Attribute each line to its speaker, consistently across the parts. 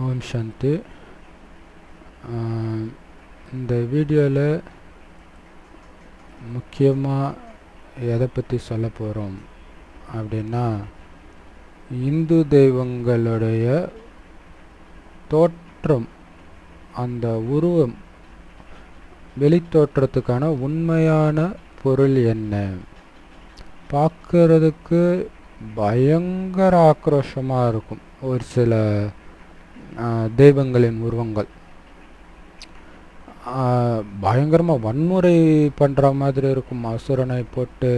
Speaker 1: ஓம் சாந்தி இந்த வீடியோவில் முக்கியமாக எதை பற்றி சொல்ல போகிறோம் அப்படின்னா இந்து தெய்வங்களுடைய தோற்றம் அந்த உருவம் வெளித்தோற்றத்துக்கான உண்மையான பொருள் என்ன? பார்க்கறதுக்கு பயங்கர ஆக்ரோஷமாக இருக்கும். ஒரு சில தெய்வங்களின் உருவங்கள். பயங்கரமாக வன்முறை பண்ணுற மாதிரி இருக்கும். அசுரனை போட்டு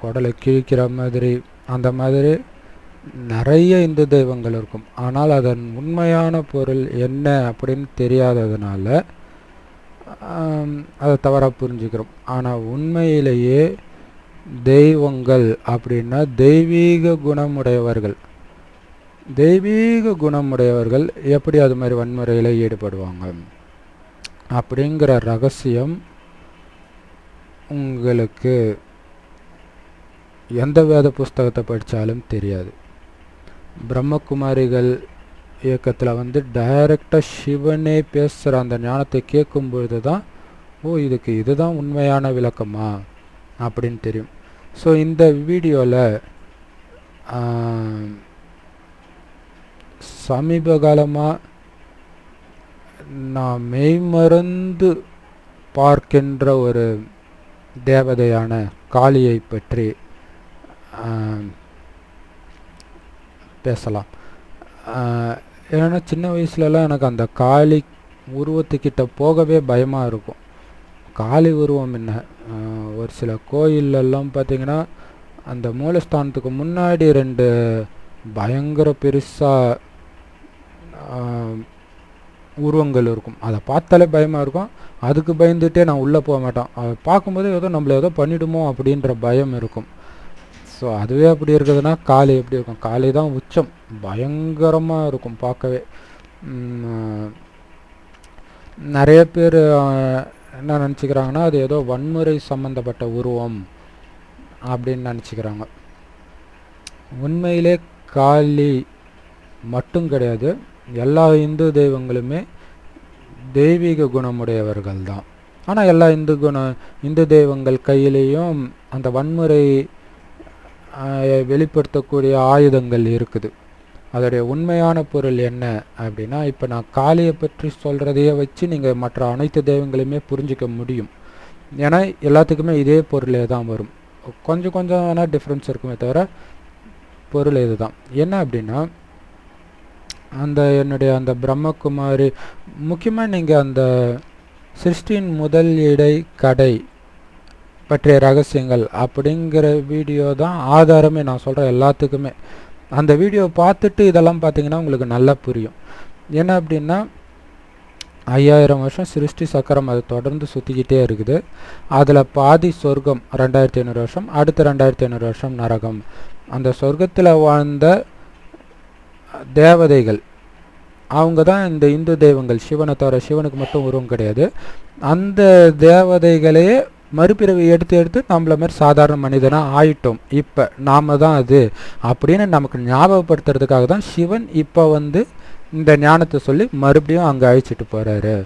Speaker 1: குடலை கிழிக்கிற மாதிரி அந்த மாதிரி நிறைய இந்து தெய்வங்கள் இருக்கும். ஆனால் அதன் உண்மையான பொருள் என்ன அப்படின்னு தெரியாததுனால அதை தவறாக புரிஞ்சுக்கிறோம். ஆனால் உண்மையிலேயே தெய்வங்கள் அப்படின்னா தெய்வீக குணமுடையவர்கள். தெய்வீக குணமுடையவர்கள் எப்படி அது மாதிரி வன்முறையில் ஈடுபடுவாங்க? அப்படிங்கிற ரகசியம் உங்களுக்கு எந்த வேத புஸ்தகத்தை படித்தாலும் தெரியாது. பிரம்மகுமாரிகள் இயக்கத்தில் வந்து டைரக்டாக சிவனே பேசுகிற அந்த ஞானத்தை கேட்கும் பொழுது தான் ஓ இதுக்கு இதுதான் உண்மையான விளக்கமா? அப்படின்னு தெரியும். ஸோ இந்த வீடியோவில் சமீப காலமாக நான் மெய்மறந்து பார்க்கின்ற ஒரு தேவதையான காளியை பற்றி பேசலாம். ஏன்னா சின்ன வயசுலலாம் எனக்கு அந்த காளி உருவத்துக்கிட்ட போகவே பயமாக இருக்கும். காளி உருவம் என்ன? ஒரு சில கோயிலெல்லாம் பார்த்திங்கன்னா அந்த மூலஸ்தானத்துக்கு முன்னாடி ரெண்டு பயங்கர பெருசாக உருவங்கள் இருக்கும். அதை பார்த்தாலே பயமாக இருக்கும். அதுக்கு பயந்துகிட்டே நான் உள்ளே போக மாட்டேன். அதை பார்க்கும்போது ஏதோ நம்மளை ஏதோ பண்ணிவிடுமோ அப்படின்ற பயம் இருக்கும். ஸோ அதுவே அப்படி இருக்குதுன்னா காளி எப்படி இருக்கும்? காளி தான் உச்சம். பயங்கரமாக இருக்கும் பார்க்கவே. நிறைய பேர் என்ன நினச்சிக்கிறாங்கன்னா அது ஏதோ வன்முறை சம்மந்தப்பட்ட உருவம் அப்படின்னு நினச்சிக்கிறாங்க. உண்மையிலே காளி மட்டும் கிடையாது. எல்லா இந்து தெய்வங்களுமே தெய்வீக குணமுடையவர்கள் தான் ஆனால் எல்லா இந்து குண இந்து தெய்வங்கள் கையிலேயும் அந்த வன்முறை வெளிப்படுத்தக்கூடிய ஆயுதங்கள் இருக்குது. அதோடைய உண்மையான பொருள் என்ன அப்படின்னா இப்போ நான் காளியை பற்றி சொல்கிறதையே வச்சு நீங்கள் மற்ற அனைத்து தெய்வங்களையுமே புரிஞ்சிக்க முடியும். ஏன்னா எல்லாத்துக்குமே இதே பொருளே தான் வரும். கொஞ்சம் கொஞ்சம் வேணால் டிஃப்ரென்ஸ் இருக்குமே தவிர பொருள் இதுதான். என்ன அப்படின்னா அந்த என்னுடைய அந்த பிரம்மகுமாரி முக்கியமாக நீங்கள் அந்த சிருஷ்டியின் முதல் இடை கடை பற்றிய ரகசியங்கள் அப்படிங்கிற வீடியோ தான் ஆதாரமே நான் சொல்கிற எல்லாத்துக்குமே. அந்த வீடியோ பார்த்துட்டு இதெல்லாம் பார்த்தீங்கன்னா உங்களுக்கு நல்லா புரியும். என்ன அப்படின்னா ஐயாயிரம் வருஷம் சிருஷ்டி சக்கரம் அது தொடர்ந்து சுற்றிக்கிட்டே இருக்குது. அதில் பாதி சொர்க்கம் ரெண்டாயிரத்தி ஐநூறு வருஷம் அடுத்த ரெண்டாயிரத்தி ஐநூறு வருஷம் நரகம். அந்த சொர்க்கத்தில் வாழ்ந்த தேவதைகள். அவங்க தான் இந்த இந்து தெய்வங்கள். சிவனை தவிர சிவனுக்கு மட்டும் உருவம் கிடையாது. அந்த தேவதைகளையே மறுபிறவி எடுத்து எடுத்து நம்மள மாதிரி சாதாரண மனிதனாக ஆயிட்டோம். இப்போ நாம தான் அது. அப்படின்னு நமக்கு ஞாபகப்படுத்துறதுக்காக தான் சிவன் இப்போ வந்து இந்த ஞானத்தை சொல்லி மறுபடியும் அங்கே அழைச்சிட்டு போகிறாரு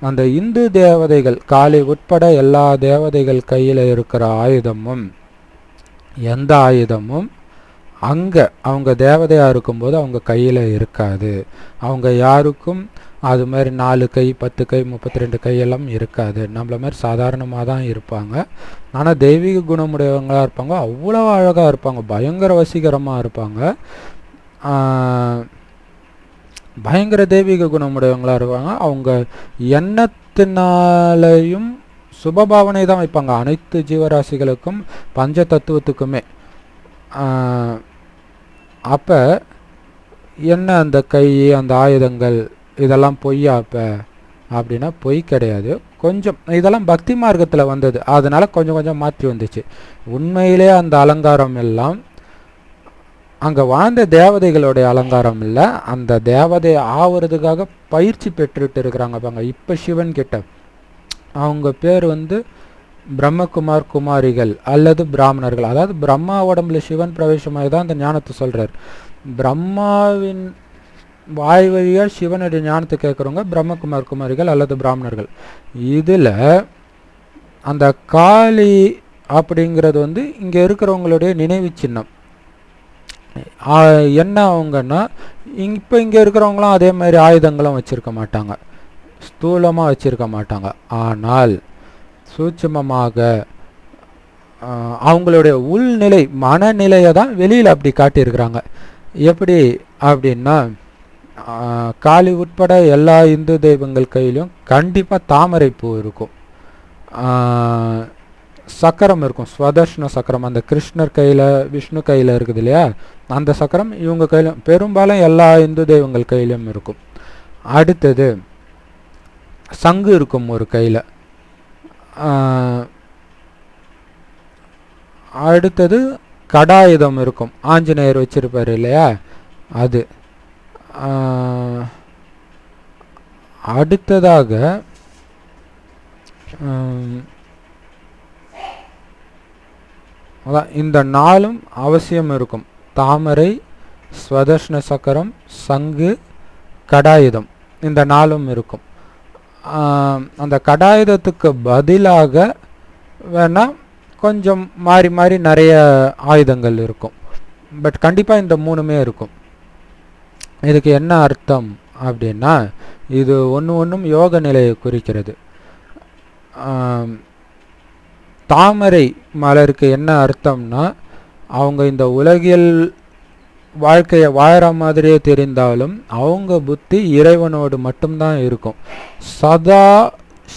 Speaker 1: அந்த இந்து தேவதைகள் காளி உட்பட எல்லா தேவதைகள் கையில் இருக்கிற ஆயுதமும் எந்த ஆயுதமும் அங்கே அவங்க தேவதையாக இருக்கும்போது அவங்க கையில் இருக்காது. அவங்க யாருக்கும் அது மாதிரி நாலு கை பத்து கை முப்பத்தி ரெண்டு கையெல்லாம் இருக்காது. நம்மள மாதிரி சாதாரணமாக தான் இருப்பாங்க. ஆனால் தெய்வீக குணமுடையவங்களாக இருப்பாங்க. அவ்வளோ அழகாக இருப்பாங்க. பயங்கர வசீகரமாக இருப்பாங்க. பயங்கர தெய்வீக குணமுடையவங்களாக இருப்பாங்க. அவங்க எண்ணத்தினாலையும் சுபபாவனை தான் வைப்பாங்க. அனைத்து ஜீவராசிகளுக்கும் பஞ்ச தத்துவத்துக்குமே. அப்போ என்ன அந்த கை அந்த ஆயுதங்கள் இதெல்லாம் பொய்யா அப்போ? அப்படின்னா பொய் கிடையாது. கொஞ்சம் இதெல்லாம் பக்தி மார்க்கத்தில் வந்தது. அதனால் கொஞ்சம் கொஞ்சம் மாற்றி வந்துச்சு. உண்மையிலே அந்த அலங்காரம் எல்லாம் அங்கே வாழ்ந்த தேவதைகளுடைய அலங்காரம் இல்லை. அந்த தேவதை ஆவறதுக்காக பயிற்சி பெற்றுட்டு இருக்கிறாங்க பாங்க இப்போ சிவன் கிட்ட. அவங்க பேர் வந்து பிரம்மகுமார் குமாரிகள் அல்லது பிராமணர்கள். அதாவது பிரம்மா உடம்புல சிவன் பிரவேசமாகி தான் அந்த ஞானத்தை சொல்கிறார் பிரம்மாவின் வாய் வழியாக சிவனுடைய ஞானத்தை கேட்குறவங்க பிரம்மகுமார் குமாரிகள் அல்லது பிராமணர்கள். இதில் அந்த காளி அப்படிங்கிறது வந்து இங்கே இருக்கிறவங்களுடைய நினைவு சின்னம். என்ன அவங்கன்னா இங் இப்போ இங்கே இருக்கிறவங்களும் அதே மாதிரி ஆயுதங்களும் வச்சுருக்க மாட்டாங்க. ஸ்தூலமாக வச்சுருக்க மாட்டாங்க. ஆனால் சூட்சமமாக அவங்களுடைய உள்நிலை மனநிலையை தான் வெளியில் அப்படி காட்டியிருக்கிறாங்க. எப்படி அப்படின்னா காளி உட்பட எல்லா இந்து தெய்வங்கள் கையிலும் கண்டிப்பாக தாமரை பூ இருக்கும். சக்கரம் இருக்கும். ஸ்வதர்ஷ்ண சக்கரம். அந்த கிருஷ்ணர் கையில் விஷ்ணு கையில் இருக்குது இல்லையா? அந்த சக்கரம் இவங்க கையிலும் பெரும்பாலும் எல்லா இந்து தெய்வங்கள் கையிலும் இருக்கும். அடுத்தது சங்கு இருக்கும் ஒரு கையில். அடுத்தது கடாயுதம் இருக்கும். ஆஞ்சநேயர் வச்சுருப்பார் இல்லையா? அது. அடுத்ததாக அதான் இந்த நாளும் அவசியம் இருக்கும். தாமரை ஸ்வதர்ஷ்ண சக்கரம் சங்கு கடாயுதம். இந்த நாளும் இருக்கும். அந்த கடாயுதத்துக்கு பதிலாக வேணால் கொஞ்சம் மாறி மாறி நிறைய ஆயுதங்கள் இருக்கும். பட் கண்டிப்பாக இந்த மூணுமே இருக்கும். இதுக்கு என்ன அர்த்தம் அப்படின்னா இது ஒன்று ஒன்றும் யோக நிலையை குறிக்கிறது. தாமரை மலருக்கு என்ன அர்த்தம்னா அவங்க இந்த உலகியல் வாழ்க்கையை வாழற மாதிரியே தெரிந்தாலும் அவங்க புத்தி இறைவனோடு மட்டும்தான் இருக்கும். சதா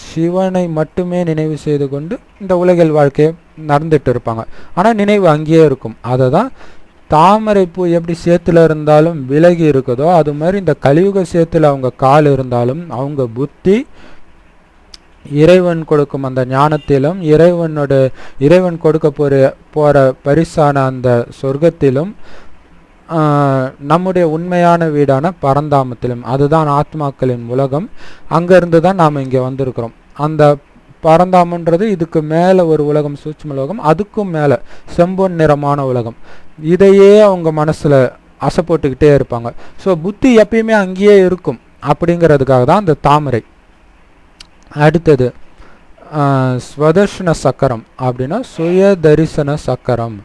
Speaker 1: சிவனை மட்டுமே நினைவு செய்து கொண்டு இந்த உலகில் வாழ்க்கையை நடந்துட்டு இருப்பாங்க. ஆனால் நினைவு அங்கேயே இருக்கும். அதை தான் தாமரை பூ எப்படி சேத்துல இருந்தாலும் விலகி இருக்குதோ அது மாதிரி இந்த கலியுக சேத்துல அவங்க கால் இருந்தாலும் அவங்க புத்தி இறைவன் கொடுக்கும் அந்த ஞானத்திலும் இறைவனோட இறைவன் கொடுக்க போற போற பரிசான அந்த சொர்க்கத்திலும் நம்முடைய உண்மையான வீடான பரந்தாமத்திலும் அதுதான் ஆத்மாக்களின் உலகம். அங்கேருந்து தான் நாம் இங்கே வந்திருக்கிறோம். அந்த பரந்தாமன்றது இதுக்கு மேலே ஒரு உலகம் சூட்சும உலகம் அதுக்கும் மேலே செம்பொன் நிறமான உலகம். இதையே அவங்க மனசில் அசை போட்டுக்கிட்டே இருப்பாங்க. ஸோ புத்தி எப்பயுமே அங்கேயே இருக்கும் அப்படிங்கிறதுக்காக தான் அந்த தாமரை. அடுத்தது ஸ்வதர்ஷன சக்கரம் அப்படின்னா சுய தரிசன சக்கரம்.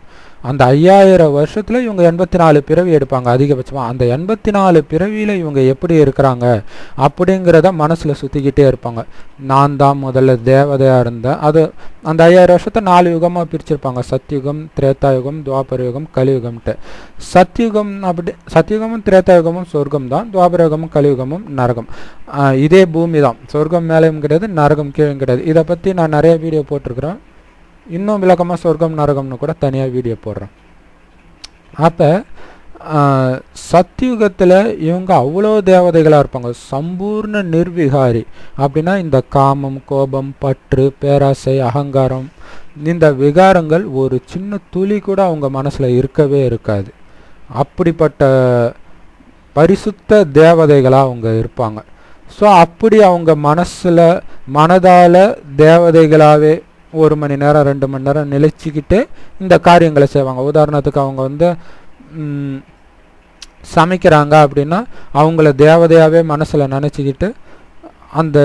Speaker 1: அந்த ஐயாயிரம் வருஷத்தில் இவங்க எண்பத்தி நாலு பிறவி எடுப்பாங்க அதிகபட்சமாக அந்த எண்பத்தி நாலு பிறவியில் இவங்க எப்படி இருக்கிறாங்க அப்படிங்கிறத மனசில் சுற்றிக்கிட்டே இருப்பாங்க. நான் தான் முதல்ல தேவதையாக இருந்தேன் அது அந்த ஐயாயிரம் வருஷத்தை நாலு யுகமாக பிரிச்சிருப்பாங்க. சத்யுகம் திரேதாயுகம் துவாபர யுகம் கலியுகம்ட்டு சத்யுகம் அப்படி சத்யுகமும் திரேதாயுகமும் சொர்க்கம் தான். துவாபரயுகமும் கலியுகமும் நரகம். இதே பூமி தான். சொர்க்கம் மேலேயும் கிடையாது நரகம் கீழும் கிடையாது. இதை பற்றி நான் நிறைய வீடியோ போட்டிருக்கிறேன். இன்னும் விளக்கமாக சொர்க்கம் நரகம்னு கூட தனியாக வீடியோ போடுறேன் அப்போ சத்தியுகத்தில் இவங்க அவ்வளோ தேவதைகளாக இருப்பாங்க. சம்பூர்ண நிர்விகாரி. அப்படின்னா இந்த காமம் கோபம் பற்று பேராசை அகங்காரம் இந்த விகாரங்கள் ஒரு சின்ன துளி கூட அவங்க மனசில் இருக்கவே இருக்காது. அப்படிப்பட்ட பரிசுத்த தேவதைகளாக அவங்க இருப்பாங்க. ஸோ அப்படி அவங்க மனசில் மனதால் தேவதைகளாகவே ஒரு மணி நேரம் ரெண்டு மணி நேரம் நிலைச்சிக்கிட்டு இந்த காரியங்களை செய்வாங்க. உதாரணத்துக்கு அவங்க வந்து சமைக்கிறாங்க அப்படின்னா அவங்கள தேவதையாகவே மனசில் நினச்சிக்கிட்டு அந்த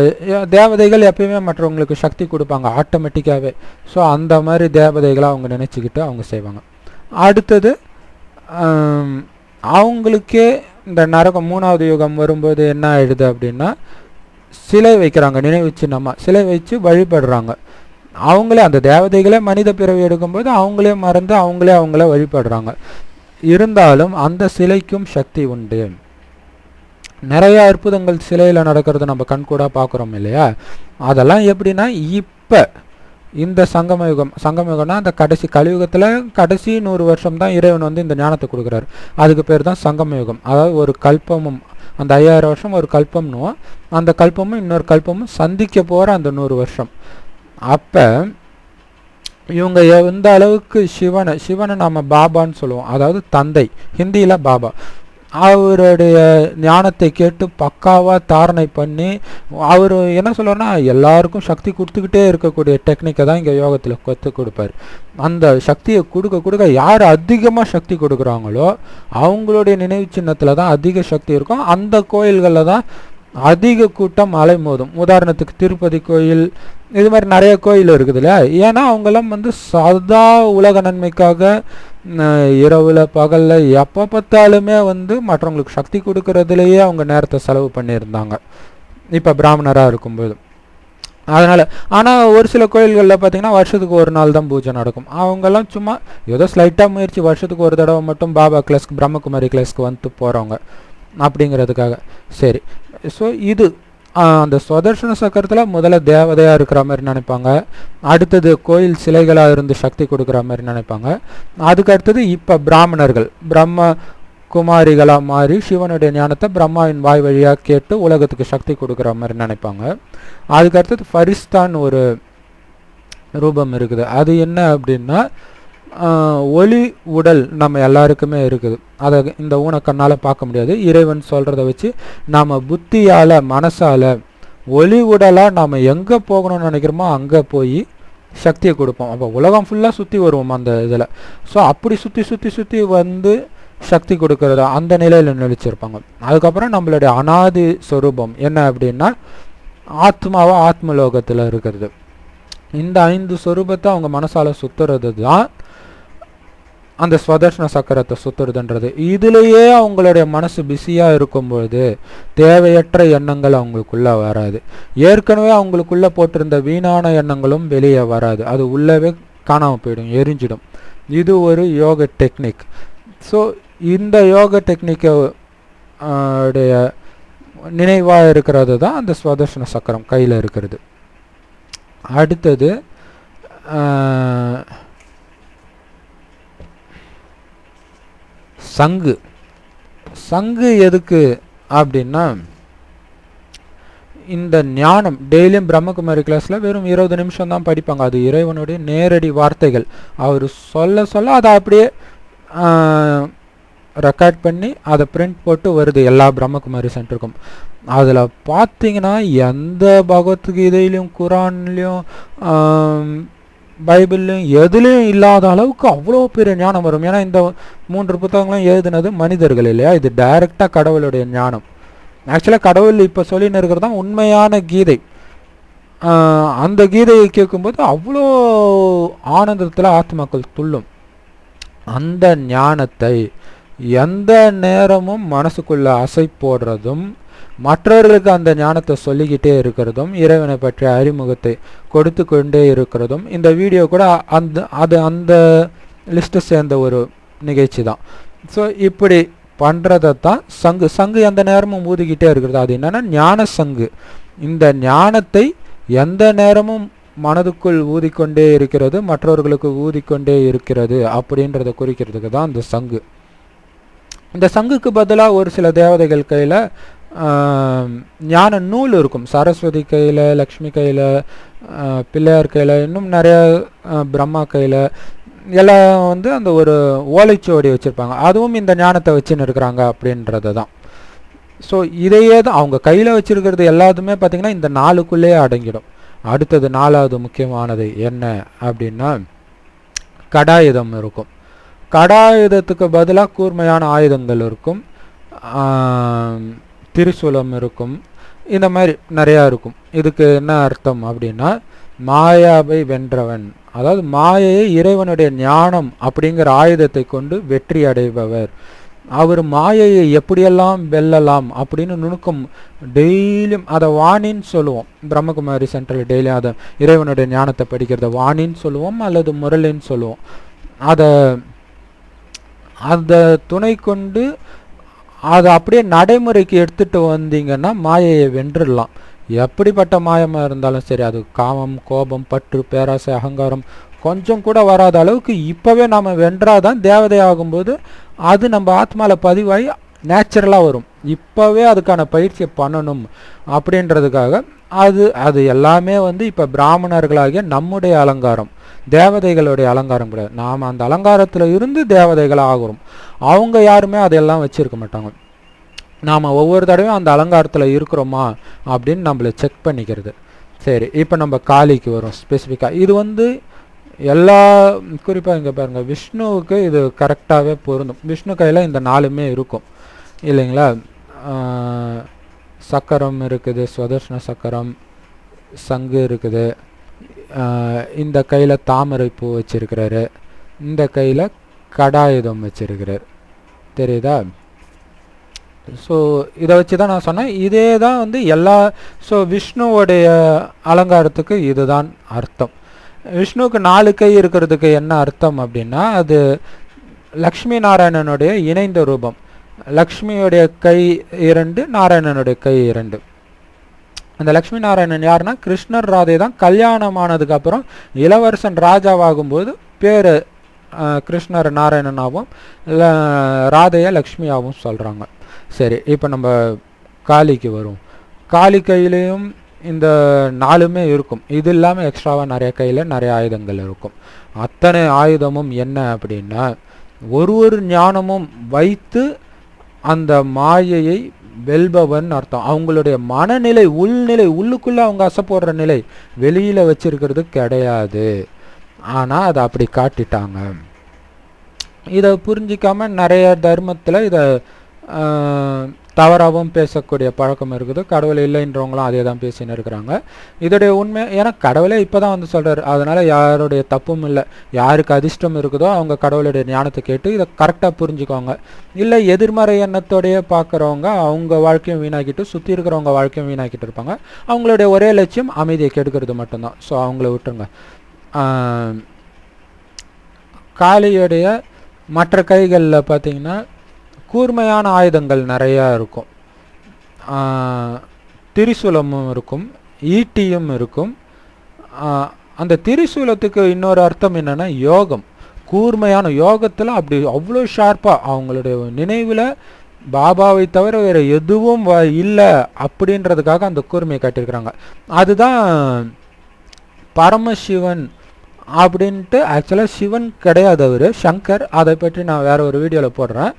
Speaker 1: தேவதைகள் எப்பயுமே மற்றவங்களுக்கு சக்தி கொடுப்பாங்க ஆட்டோமேட்டிக்காகவே ஸோ அந்த மாதிரி தேவதைகளை அவங்க நினச்சிக்கிட்டு அவங்க செய்வாங்க. அடுத்தது அவங்களுக்கே இந்த நரகம் மூணாவது யுகம் வரும்போது என்ன ஆயிடுது அப்படின்னா சிலை வைக்கிறாங்க நினைவு சின்னமாக சிலை வச்சு வழிபடுறாங்க. அவங்களே அந்த தேவதைகளே மனித பிறவி எடுக்கும்போது அவங்களே மறந்து அவங்களே அவங்கள வழிபடுறாங்க. இருந்தாலும் அந்த சிலைக்கும் சக்தி உண்டு. நிறைய அற்புதங்கள் சிலையில் நடக்கிறது நம்ம கண்கூடாக பார்க்குறோம் இல்லையா? அதெல்லாம் எப்படின்னா இப்போ இந்த சங்கமயுகம் யுகம் அந்த கடைசி கலியுகத்தில் கடைசி நூறு வருஷம் தான் இறைவன் வந்து இந்த ஞானத்தை கொடுக்குறாரு. அதுக்கு பேர் தான் சங்கமயுகம் அதாவது ஒரு கல்பமும் அந்த ஐயாயிரம் வருஷம் ஒரு கல்பம்னுவோம். அந்த கல்பமும் இன்னொரு கல்பமும் சந்திக்க போகிற அந்த நூறு வருஷம். அப்போ இவங்க எந்த அளவுக்கு சிவனை சிவனை நாம் பாபான்னு சொல்லுவோம். அதாவது தந்தை ஹிந்தியில் பாபா. அவருடைய ஞானத்தை கேட்டு பக்காவாக தாரணை பண்ணி அவர் என்ன சொல்லுவார்னா எல்லாருக்கும் சக்தி கொடுத்துக்கிட்டே இருக்கக்கூடிய டெக்னிக்கை தான் இங்கே யோகத்தில் கற்றுக் கொடுப்பார். அந்த சக்தியை கொடுக்க கொடுக்க யார் அதிகமாக சக்தி கொடுக்குறாங்களோ அவங்களுடைய நினைவு சின்னத்தில் தான் அதிக சக்தி இருக்கும். அந்த கோயில்களில் தான் அதிக கூட்டம் அலைமோதும் உதாரணத்துக்கு திருப்பதி கோயில் இது மாதிரி நிறைய கோயில் இருக்குது இல்லையா? ஏன்னா அவங்கெல்லாம் வந்து சதா உலக நன்மைக்காக இரவில் பகலில் எப்போ பார்த்தாலுமே வந்து மற்றவங்களுக்கு சக்தி கொடுக்கறதுலயே அவங்க நேரத்தை செலவு பண்ணியிருந்தாங்க. இப்போ பிராமணராக இருக்கும்போது. அதனால் ஆனால் ஒரு சில கோயில்களில் பார்த்தீங்கன்னா வருஷத்துக்கு ஒரு நாள் தான் பூஜை நடக்கும். அவங்கெல்லாம் சும்மா ஏதோ ஸ்லைட்டாக முயற்சி வருஷத்துக்கு ஒரு தடவை மட்டும் பாபா கிளாஸ்க்கு பிரம்மகுமாரி கிளாஸ்க்கு வந்து போகிறவங்க அப்படிங்கிறதுக்காக. சரி. ஸோ இது அந்த சுதர்ஷன சக்கரத்தில் முதல்ல தேவதையாக இருக்கிற மாதிரி நினைப்பாங்க. அடுத்தது கோயில் சிலைகளாக இருந்து சக்தி கொடுக்குற மாதிரி நினைப்பாங்க. அதுக்கு அடுத்தது இப்போ பிராமணர்கள். பிரம்ம குமாரிகளாக மாறி சிவனுடைய ஞானத்தை பிரம்மாவின் வாய் வழியாக கேட்டு உலகத்துக்கு சக்தி கொடுக்குற மாதிரி நினைப்பாங்க. அதுக்கு அடுத்தது ஃபரிஸ்தான் ஒரு ரூபம் இருக்குது. அது என்ன அப்படின்னா ஒளி உடல் நம்ம எல்லாருக்குமே இருக்குது. அதை இந்த ஊனக்கண்ணால் பார்க்க முடியாது. இறைவன் சொல்கிறத வச்சு நாம் புத்தியால் மனசால் ஒளி உடலாக நாம் எங்கே போகணும்னு நினைக்கிறோமோ அங்கே போய் சக்தியை கொடுப்போம். அப்போ உலகம் ஃபுல்லாக சுற்றி வருவோம் அந்த இதில். ஸோ அப்படி சுற்றி சுற்றி சுற்றி வந்து சக்தி கொடுக்கறது அந்த நிலையில் நிலைச்சிருப்பாங்க அதுக்கப்புறம் நம்மளுடைய அனாதி சொரூபம் என்ன அப்படின்னா ஆத்மாவா ஆத்மலோகத்தில் இருக்கிறது. இந்த ஐந்து சொரூபத்தை அவங்க மனசால் சுற்றுறது தான் அந்த ஸ்வதர்ஷ்ண சக்கரத்தை சுத்துறதுன்றது. இதுலேயே அவங்களுடைய மனசு பிஸியாக இருக்கும்பொழுது தேவையற்ற எண்ணங்கள் அவங்களுக்குள்ளே வராது. ஏற்கனவே அவங்களுக்குள்ளே போட்டிருந்த வீணான எண்ணங்களும் வெளியே வராது. அது உள்ளவே காணாமல் போயிடும் எரிஞ்சிடும். இது ஒரு யோக டெக்னிக் ஸோ இந்த யோக டெக்னிக்கை உடைய நினைவாக இருக்கிறது தான் அந்த ஸ்வதர்ஷன சக்கரம் கையில் இருக்கிறது. அடுத்தது சங்கு. சங்கு எதுக்கு அப்படின்னா இந்த ஞானம் டெய்லியும் பிரம்மகுமாரி கிளாஸில் வெறும் இருபது நிமிஷம் தான் படிப்பாங்க. அது இறைவனுடைய நேரடி வார்த்தைகள். அவர் சொல்ல சொல்ல அதை அப்படியே ரெக்கார்ட் பண்ணி அதை பிரிண்ட் போட்டு வருது எல்லா பிரம்மகுமாரி சென்டருக்கும் அதில் பார்த்தீங்கன்னா எந்த பகவத்கீதையிலையும் குரான்லேயும் பைபிள்லையும் எதுலேயும் இல்லாத அளவுக்கு அவ்வளோ பெரிய ஞானம் வரும். ஏன்னா இந்த மூன்று புத்தகங்களும் எழுதுனது மனிதர்கள் இல்லையா? இது டைரெக்டாக கடவுளுடைய ஞானம். ஆக்சுவலாக கடவுள் இப்போ சொல்லின்னு இருக்கிறது தான் உண்மையான கீதை. அந்த கீதையை கேட்கும்போது அவ்வளோ ஆனந்தத்தில் ஆத்மாக்கள் துள்ளும். அந்த ஞானத்தை எந்த நேரமும் மனசுக்குள்ளே அசை போடுறதும் மற்றவர்களுக்கு அந்த ஞானத்தை சொல்லிக்கிட்டே இருக்கிறதும் இறைவனை பற்றிய அறிமுகத்தை கொடுத்து கொண்டே இருக்கிறதும் இந்த வீடியோ கூட அந்த அது அந்த லிஸ்ட்டை சேர்ந்த ஒரு நிகழ்ச்சி தான். ஸோ இப்படி பண்ணுறதை தான் சங்கு சங்கு எந்த நேரமும் ஊதிக்கிட்டே இருக்கிறது. அது என்னென்னா ஞான சங்கு. இந்த ஞானத்தை எந்த நேரமும் மனதுக்குள் ஊதிக்கொண்டே இருக்கிறது மற்றவர்களுக்கு ஊதிக்கொண்டே இருக்கிறது அப்படின்றத குறிக்கிறதுக்கு தான் இந்த சங்கு. இந்த சங்குக்கு பதிலாக ஒரு சில தேவதைகள் கையில் ஞான நூல் இருக்கும். சரஸ்வதி கையில் லக்ஷ்மி கையில் பிள்ளையார் கையில் இன்னும் நிறைய பிரம்மா கையில் எல்லாம் வந்து அந்த ஒரு ஓலைச்சுவடி வச்சுருப்பாங்க. அதுவும் இந்த ஞானத்தை வச்சுன்னு இருக்கிறாங்க அப்படின்றது தான் ஸோ இதையே தான் அவங்க கையில் வச்சுருக்கிறது எல்லாத்துமே பார்த்திங்கன்னா இந்த நாளுக்குள்ளேயே அடங்கிடும். அடுத்தது நாலாவது முக்கியமானது என்ன அப்படின்னா கடாயுதம் இருக்கும். கடாயுதத்துக்கு பதிலாக கூர்மையான ஆயுதங்கள் இருக்கும். திருசூலம் இருக்கும். இந்த மாதிரி நிறையா இருக்கும். இதுக்கு என்ன அர்த்தம் அப்படின்னா மாயாவை வென்றவன். அதாவது மாயையை இறைவனுடைய ஞானம் அப்படிங்கிற ஆயுதத்தை கொண்டு வெற்றி அடைபவர். அவர் மாயையை எப்படியெல்லாம் வெல்லலாம் அப்படின்னு நுணுக்கம் டெய்லியும் அதை வாணின்னு சொல்லுவோம். பிரம்மகுமாரி சென்டரில் டெய்லியும் அதை இறைவனுடைய ஞானத்தை படிக்கிறத வாணின்னு சொல்லுவோம் அல்லது முரளின்னு சொல்லுவோம். அதை அந்த துணை கொண்டு அதை அப்படியே நடைமுறைக்கு எடுத்துகிட்டு வந்தீங்கன்னா மாயையை வென்றுடலாம். எப்படிப்பட்ட மாயமாக இருந்தாலும் சரி அது காமம் கோபம் பற்று பேராசை அகங்காரம் கொஞ்சம் கூட வராத அளவுக்கு இப்போவே நாம் வென்றாதான் தேவதை ஆகும்போது அது நம்ம ஆத்மாவில் பதிவாகி நேச்சுரலாக வரும். இப்போவே அதுக்கான பயிற்சியை பண்ணணும் அப்படின்றதுக்காக அது அது எல்லாமே வந்து இப்போ பிராமணர்களாகிய நம்முடைய அலங்காரம். தேவதைகளுடைய அலங்காரம் கிடையாது நாம் அந்த அலங்காரத்தில் இருந்து தேவதைகளாக ஆகிறோம். அவங்க யாருமே அதையெல்லாம் வச்சுருக்க மாட்டாங்க. நாம் ஒவ்வொரு தடவையும் அந்த அலங்காரத்தில் இருக்கிறோமா அப்படின்னு நம்மளை செக் பண்ணிக்கிறது. சரி இப்போ நம்ம காளிக்கு வரும் ஸ்பெசிஃபிக்காக இது வந்து எல்லா குறிப்பாக இங்கே பாருங்கள் விஷ்ணுவுக்கு இது கரெக்டாகவே பொருந்தும். விஷ்ணு கையில் இந்த நாலுமே இருக்கும். இல்லைங்களா? சக்கரம் இருக்குது சுதர்ஷன சக்கரம் சங்கு இருக்குது. இந்த கையில் தாமரை பூ வச்சிருக்கிறாரு. இந்த கையில் கடாயுதம் வச்சிருக்கிறார். தெரியுதா? ஸோ இதை வச்சு தான் நான் சொன்னேன். இதே தான் வந்து எல்லா ஸோ விஷ்ணுவோடைய அலங்காரத்துக்கு இதுதான் அர்த்தம். விஷ்ணுவுக்கு நாலு கை இருக்கிறதுக்கு என்ன அர்த்தம் அப்படின்னா அது லக்ஷ்மி நாராயணனுடைய இணைந்த ரூபம். லக்ஷ்மியுடைய கை இரண்டு நாராயணனுடைய கை இரண்டு. அந்த லக்ஷ்மி நாராயணன் யாருன்னா கிருஷ்ணர் ராதை தான் கல்யாணமானதுக்கு அப்புறம் இளவரசன் ராஜாவாகும்போது பேர் கிருஷ்ணர் நாராயணனாகவும் ல- ராதையை லக்ஷ்மியாகவும் சொல்கிறாங்க சரி இப்போ நம்ம காளிக்கு வரும். காளி கையிலையும் இந்த நாலுமே இருக்கும். இது இல்லாமல் எக்ஸ்ட்ராவாக நிறைய கையில் நிறைய ஆயுதங்கள் இருக்கும். அத்தனை ஆயுதமும் என்ன அப்படின்னா ஒரு ஒரு ஞானமும் வைத்து அந்த மாயையை வெல்பவன் அர்த்தம். அவங்களுடைய மனநிலை உள்நிலை உள்ளுக்குள்ளே அவங்க அசைப்போடுற நிலை வெளியில் வச்சிருக்கிறது கிடையாது. ஆனால் அதை அப்படி காட்டிட்டாங்க. இதை புரிஞ்சிக்காமல் நிறைய தர்மத்தில் இதை தவறாகவும் பேசக்கூடிய பழக்கம் இருக்குது. கடவுள் இல்லைன்றவங்களும் அதே தான் பேசின்னு இருக்கிறாங்க. இதோடைய உண்மை ஏன்னா கடவுளே இப்போ தான் வந்து சொல்கிறார் அதனால் யாருடைய தப்பும் இல்லை. யாருக்கு அதிர்ஷ்டம் இருக்குதோ அவங்க கடவுளுடைய ஞானத்தை கேட்டு இதை கரெக்டாக புரிஞ்சுக்கோங்க. இல்லை எதிர்மறை எண்ணத்தோடையே பார்க்குறவங்க அவங்க வாழ்க்கையும் வீணாக்கிட்டு சுற்றி இருக்கிறவங்க வாழ்க்கையும் வீணாக்கிட்டு இருப்பாங்க. அவங்களுடைய ஒரே லட்சியம் அமைதியை கெடுக்கிறது மட்டும்தான். ஸோ அவங்கள விட்டுருங்க. காளியுடைய மற்ற கைகளில் பார்த்தீங்கன்னா கூர்மையான ஆயுதங்கள் நிறையா இருக்கும். திரிசூலமும் இருக்கும் ஈட்டியும் இருக்கும். அந்த திரிசூலத்துக்கு இன்னொரு அர்த்தம் என்னென்னா யோகம். கூர்மையான யோகத்தில் அப்படி அவ்வளோ ஷார்ப்பாக அவங்களுடைய நினைவில் பாபாவை தவிர வேறு எதுவும் இல்லை அப்படின்றதுக்காக அந்த கூர்மையை காட்டியிருக்கிறாங்க. அதுதான் பரமசிவன் அப்படின்ட்டு ஆக்சுவலாக சிவன் கிடையாது அவர் சங்கர். அதை பற்றி நான் வேறு ஒரு வீடியோவில் போடுறேன்.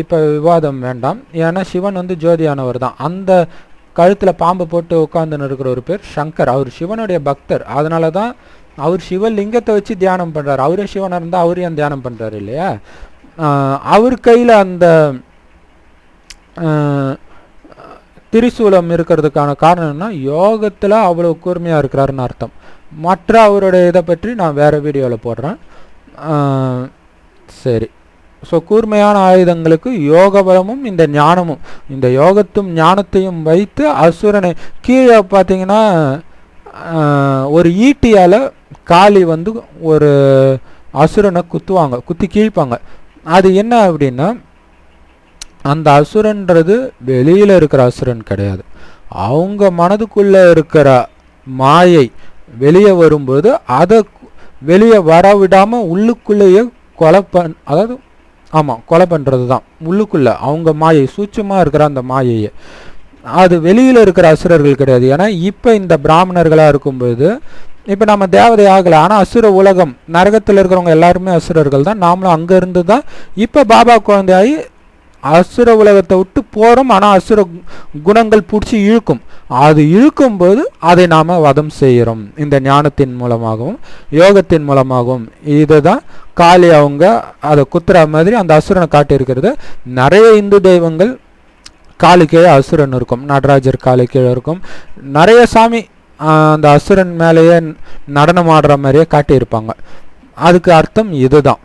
Speaker 1: இப்போ விவாதம் வேண்டாம். ஏன்னா சிவன் வந்து ஜோதியானவர் தான். அந்த கழுத்தில் பாம்பு போட்டு உட்காந்துன்னு இருக்கிற ஒரு பேர் சங்கர். அவர் சிவனுடைய பக்தர். அதனால தான் அவர் சிவலிங்கத்தை வச்சு தியானம் பண்ணுறாரு அவரே சிவனாக இருந்தால் அவரையும் தியானம் பண்ணுறாரு இல்லையா? அவர் கையில் அந்த திரிசூலம் இருக்கிறதுக்கான காரணம் யோகத்தில் அவ்வளோ கூர்மையாக இருக்கிறாருன்னு அர்த்தம். மற்ற அவருடைய இதை பற்றி நான் வேறு வீடியோவில் போடுறேன். சரி. ஸோ கூர்மையான ஆயுதங்களுக்கு யோக பலமும் இந்த ஞானமும் இந்த யோகத்தும் ஞானத்தையும் வைத்து அசுரனை கீழே பார்த்தீங்கன்னா ஒரு ஈட்டியால் காளி வந்து ஒரு அசுரனை குத்துவாங்க குத்தி கீழ்ப்பாங்க. அது என்ன அப்படின்னா அந்த அசுரன்றது வெளியில் இருக்கிற அசுரன் கிடையாது. அவங்க மனதுக்குள்ளே இருக்கிற மாயை வெளியே வரும்போது அதை வெளியே வர விடாமல் உள்ளுக்குள்ளேயே கொலை பண் அதாவது ஆமாம் கொலை பண்ணுறது தான் உள்ளுக்குள்ளே அவங்க மாயை சூட்சமாக இருக்கிற அந்த மாயையை. அது வெளியில் இருக்கிற அசுரர்கள் கிடையாது. ஏன்னா இப்போ இந்த பிராமணர்களாக இருக்கும்போது இப்போ நம்ம தேவதை ஆகலை. ஆனால் அசுர உலகம் நரகத்தில் இருக்கிறவங்க எல்லாருமே அசுரர்கள் தான். நாமளும் அங்கேருந்து தான் இப்போ பாபா குழந்தையாகி அசுர உலகத்தை விட்டு போகிறோம் ஆனால் அசுர குணங்கள் பிடிச்சி இழுக்கும். அது இழுக்கும்போது அதை நாம் வதம் செய்கிறோம். இந்த ஞானத்தின் மூலமாகவும் யோகத்தின் மூலமாகவும். இதுதான் காளி அவங்க அதை குத்துற மாதிரி அந்த அசுரனை காட்டியிருக்கிறது. நிறைய இந்து தெய்வங்கள் காலு கீழே அசுரன் இருக்கும். நடராஜர் காலு கீழே இருக்கும். நிறைய சாமி அந்த அசுரன் மேலேயே நடனம் ஆடுற மாதிரியே காட்டியிருப்பாங்க. அதுக்கு அர்த்தம் இதுதான்.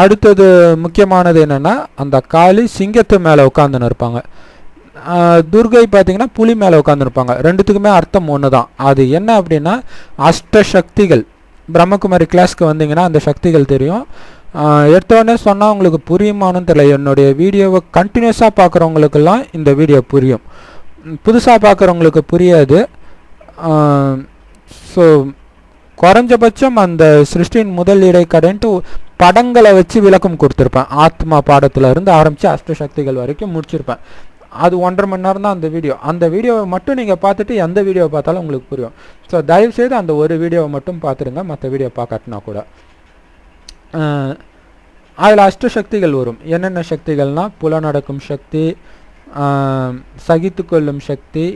Speaker 1: அடுத்தது முக்கியமானது என்னென்னா அந்த காளி சிங்கத்து மேலே உட்காந்துன்னு இருப்பாங்க. துர்கை பார்த்தீங்கன்னா புலி மேலே உட்காந்துருப்பாங்க ரெண்டுத்துக்குமே அர்த்தம் ஒன்று தான் அது என்ன அப்படின்னா அஷ்ட சக்திகள் பிரம்மகுமாரி கிளாஸ்க்கு வந்தீங்கன்னா அந்த சக்திகள் தெரியும். எடுத்தோடனே சொன்னால் உங்களுக்கு புரியுமானு தெரியல. என்னுடைய வீடியோவை கண்டினியூஸாக பார்க்குறவங்களுக்கெல்லாம் இந்த வீடியோ புரியும். புதுசாக பார்க்குறவங்களுக்கு புரியாது. ஸோ குறைஞ்சபட்சம் அந்த சிருஷ்டியின் முதல் இடைக்கடைன்ட்டு படங்களை வச்சு விளக்கம் கொடுத்துருப்பேன். ஆத்மா பாடத்துல இருந்து ஆரம்பித்து அஷ்டசக்திகள் வரைக்கும் முடிச்சிருப்பேன். அது ஒன்றரை மணி நேரம் தான் அந்த வீடியோ. அந்த வீடியோவை மட்டும் நீங்கள் பார்த்துட்டு எந்த வீடியோவை பார்த்தாலும் உங்களுக்கு புரியும். ஸோ தயவுசெய்து அந்த ஒரு வீடியோவை மட்டும் பார்த்துருங்க. மற்ற வீடியோ பார்க்கட்டினா கூட. அதில் அஷ்ட சக்திகள் வரும். என்னென்ன சக்திகள்னா புலனடக்கும் சக்தி சகித்துக்கொள்ளும் சகித்து கொள்ளும் சக்தி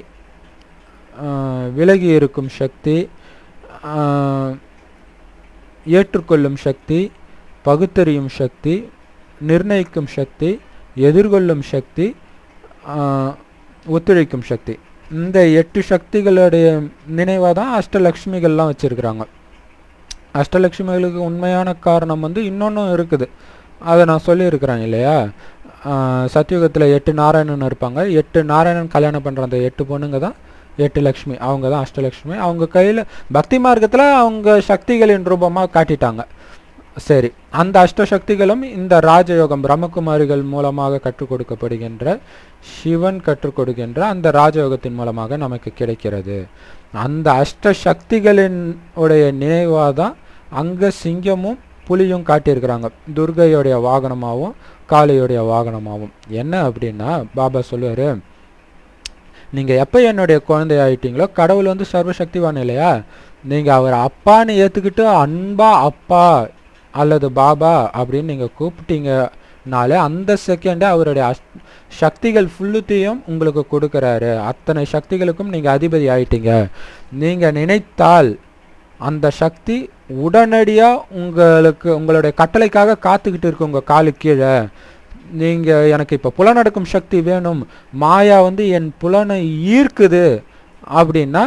Speaker 1: விலகி இருக்கும் சக்தி ஏற்றுக்கொள்ளும் சக்தி பகுத்தறியும் சக்தி நிர்ணயிக்கும் சக்தி எதிர்கொள்ளும் சக்தி ஒத்துழைக்கும் சக்தி. இந்த எட்டு சக்திகளுடைய நினைவாக தான் அஷ்டலக்ஷ்மிகள்லாம் வச்சுருக்குறாங்க. அஷ்டலக்ஷ்மிகளுக்கு உண்மையான காரணம் வந்து இன்னொன்றும் இருக்குது. அதை நான் சொல்லியிருக்கிறேன் இல்லையா? சத்தியுகத்தில் எட்டு நாராயணன் இருப்பாங்க. எட்டு நாராயணன் கல்யாணம் பண்ணுற அந்த எட்டு பொண்ணுங்க தான் எட்டு லக்ஷ்மி. அவங்க தான் அஷ்டலக்ஷ்மி. அவங்க கையில் பக்தி மார்க்கத்தில் அவங்க சக்திகளின் ரூபமாக காட்டிட்டாங்க. சரி. அந்த அஷ்ட சக்திகளும் இந்த ராஜயோகம் பிரம்மகுமாரிகள் மூலமாக கற்றுக் கொடுக்கப்படுகின்ற சிவன் கற்றுக் கொடுக்கின்ற அந்த ராஜயோகத்தின் மூலமாக நமக்கு கிடைக்கிறது. அந்த அஷ்ட சக்திகளின் உடைய நினைவாக தான் அங்கே சிங்கமும் புலியும் காட்டியிருக்கிறாங்க. துர்கையுடைய வாகனமாகவும் காளியுடைய வாகனமாகவும் என்ன அப்படின்னா பாபா சொல்லுவார் நீங்கள் எப்போ என்னுடைய குழந்தை ஆயிட்டீங்களோ கடவுள் வந்து சர்வசக்திவான் இல்லையா? நீங்கள் அவர் அப்பான்னு ஏற்றுக்கிட்டு அன்பா அப்பா அல்லது பாபா அப்படின்னு நீங்கள் கூப்பிட்டீங்கனாலே அந்த செகண்டே அவருடைய அஷ் சக்திகள் ஃபுல்லுத்தையும் உங்களுக்கு கொடுக்குறாரு. அத்தனை சக்திகளுக்கும் நீங்கள் அதிபதி ஆயிட்டீங்க. நீங்கள் நினைத்தால் அந்த சக்தி உடனடியாக உங்களுக்கு உங்களுடைய கட்டளைக்காக காத்துக்கிட்டு இருக்கு உங்கள் காலு கீழே. நீங்கள் எனக்கு இப்போ புலனடக்கும் சக்தி வேணும். மாயா வந்து என் புலனை ஈர்க்குது. அப்படின்னா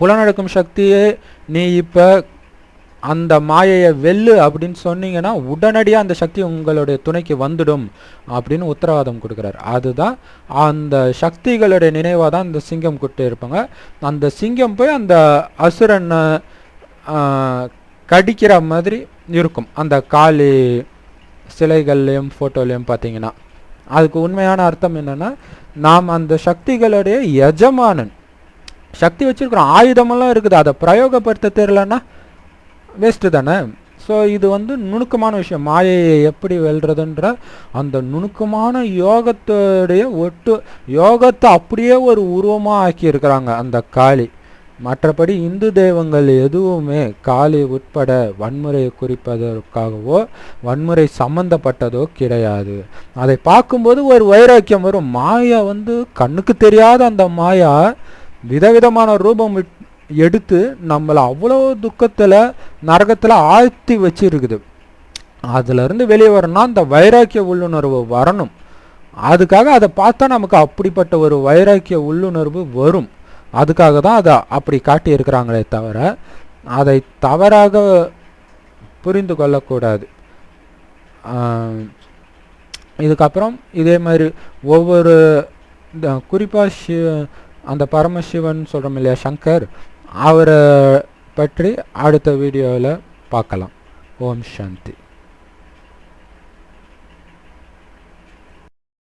Speaker 1: புலனடக்கும் சக்தியே நீ இப்போ அந்த மாயையை வெல்லு அப்படின்னு சொன்னீங்கன்னா உடனடியாக அந்த சக்தி உங்களுடைய துணைக்கு வந்துடும் அப்படின்னு உத்தரவாதம் கொடுக்குறாரு. அதுதான் அந்த சக்திகளுடைய நினைவாக தான் அந்த சிங்கம் கூட்டு இருப்பாங்க. அந்த சிங்கம் போய் அந்த அசுரனை கடிக்கிற மாதிரி இருக்கும். அந்த காளி சிலைகள்லையும் ஃபோட்டோலையும் பார்த்தீங்கன்னா. அதுக்கு உண்மையான அர்த்தம் என்னென்னா நாம் அந்த சக்திகளுடைய எஜமானன் சக்தி வச்சுருக்கிறோம் ஆயுதமெல்லாம் இருக்குது. அதை பிரயோகப்படுத்த தெரிலன்னா வேஸ்ட்டு தானே? ஸோ இது வந்து நுணுக்கமான விஷயம். மாயையை எப்படி வெல்றதுன்ற அந்த நுணுக்கமான யோகத்துடைய ஒட்டு யோகத்தை அப்படியே ஒரு உருவமாக ஆக்கி இருக்கிறாங்க அந்த காளி. மற்றபடி இந்து தெய்வங்கள் எதுவுமே காளி உட்பட வன்முறையை குறிப்பதற்காகவோ வன்முறை சம்பந்தப்பட்டதோ கிடையாது. அதை பார்க்கும்போது ஒரு வைராக்கியம் வரும். மாயா வந்து கண்ணுக்கு தெரியாத அந்த மாயா விதவிதமான ரூபம் விட்- எடுத்து நம்மளை அவ்வளோ துக்கத்தில் நரகத்தில் ஆழ்த்தி வச்சிருக்குது. அதுலேருந்து வெளியே வரணும்னா அந்த வைராக்கிய உள்ளுணர்வு வரணும். அதுக்காக அதை பார்த்தா நமக்கு அப்படிப்பட்ட ஒரு வைராக்கிய உள்ளுணர்வு வரும். அதுக்காக தான் அதை அப்படி காட்டியிருக்கிறாங்களே தவிர அதை தவறாக புரிந்து கொள்ளக்கூடாது. இதுக்கப்புறம் இதே மாதிரி ஒவ்வொரு குறிப்பாக ஷி அந்த பரமசிவன் சொல்கிறோம் இல்லையா சங்கர் அவரை பற்றி அடுத்த வீடியோவில் பார்க்கலாம். ஓம் சாந்தி.